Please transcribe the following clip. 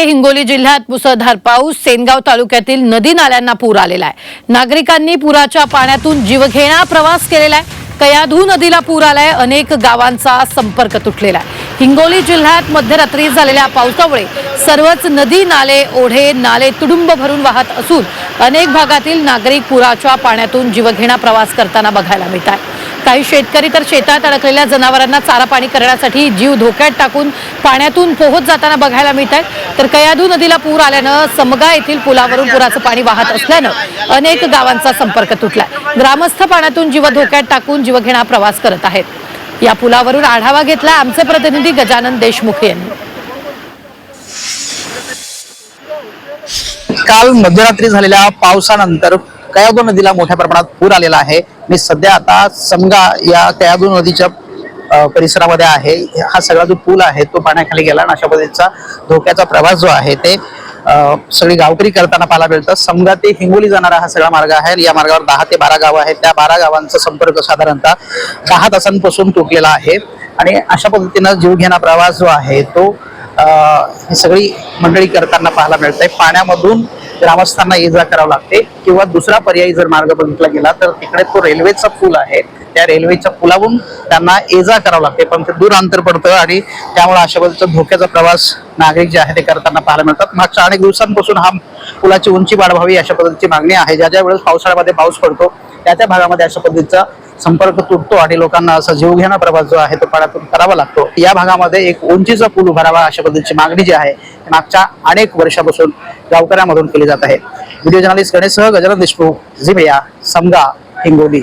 हिंगोली जिल्ह्यात मुसळधार पाऊस सेनगाव तालुक्यातील नदी नाल्यांना पूर आलेला आहे. नागरिकांनी पुराच्या पाण्यातून जीवघेणा प्रवास केलेला आहे. कयाधू नदीला पूर आलाय अनेक गावांचा संपर्क तुटलेला आहे. हिंगोली जिल्ह्यात मध्यरात्री झालेल्या पावसामुळे सर्वच नदी नाले ओढे नाले तुडुंब भरून वाहत असून अनेक भागातील नागरिक पुराच्या पाण्यातून जीवघेणा प्रवास करताना बघायला मिळत आहे. काही शेतकरी तर शेतात अडकलेल्या जनावरांना चारा पाणी करण्यासाठी जीव धोक्यात टाकून पाण्यातून पोहत जाताना बघायला मिळत आहेत. तर कयाधू नदीला पूर आल्यानं समगा येथील पुलावरून पुराचं पाणी वाहत असल्यानं अनेक गावांचा संपर्क तुटलाय. ग्रामस्थ पाण्यातून जीव धोक्यात टाकून जीवघेणा प्रवास करत आहेत. या पुलावरून आढावा घेतला आमचे प्रतिनिधी गजानन देशमुख यांनी. काल मध्यरात्री झालेल्या पावसानंतर कयादू नदीला मोठ्या प्रमाणात पूर आलेला आहे. मी सध्या आता समगा या कयादू नदीच्या परिसरामध्ये आहे. हा सगळा जो पूल आहे तो पाण्याखाली गेला आणि अशा पद्धतीचा धोक्याचा प्रवास जो आहे ते सगळी गावकरी करताना पाहायला मिळतं. समगा ते हिंगोली जाणारा हा सगळा मार्ग आहे. या मार्गावर दहा ते बारा गावं आहेत. त्या बारा गावांचा संपर्क साधारणतः दहा तासांपासून तुटलेला आहे. आणि अशा पद्धतीनं जीवघेणा प्रवास जो आहे तो ही सगळी मंडळी करताना पाहायला मिळते पाण्यामधून ग्रामस्थांना ये जा करावं लागते किंवा दुसरा पर्यायी जर मार्ग बघितला गेला तर तिकडे तो रेल्वेचा पूल आहे. त्या रेल्वेच्या पुलावरून त्यांना ये जा करावं लागते. पण ते दूर अंतर पडतं आणि त्यामुळे अशा पद्धतीचा धोक्याचा प्रवास नागरिक जे आहे ते करताना पाहायला मिळतात. मागच्या अनेक दिवसांपासून हा पुलाची उंची वाढवावी अशा पद्धतीची मागणी आहे. ज्या ज्या वेळेस पावसाळ्यामध्ये पाऊस पडतो त्या त्या भागामध्ये अशा पद्धतीचा संपर्क तुटतो आणि लोकांना असा जीवघेणा प्रवास जो आहे तो पाण्यातून करावा लागतो. या भागामध्ये एक उंचीचा पूल उभारावा अशा पद्धतीची मागणी जी आहे मागच्या अनेक वर्षापासून गावकऱ्यांमधून केली जात आहे. व्हिडिओ जर्नलिस्ट गणेशसह गजानन देशमुख झिमिया समगा हिंगोली.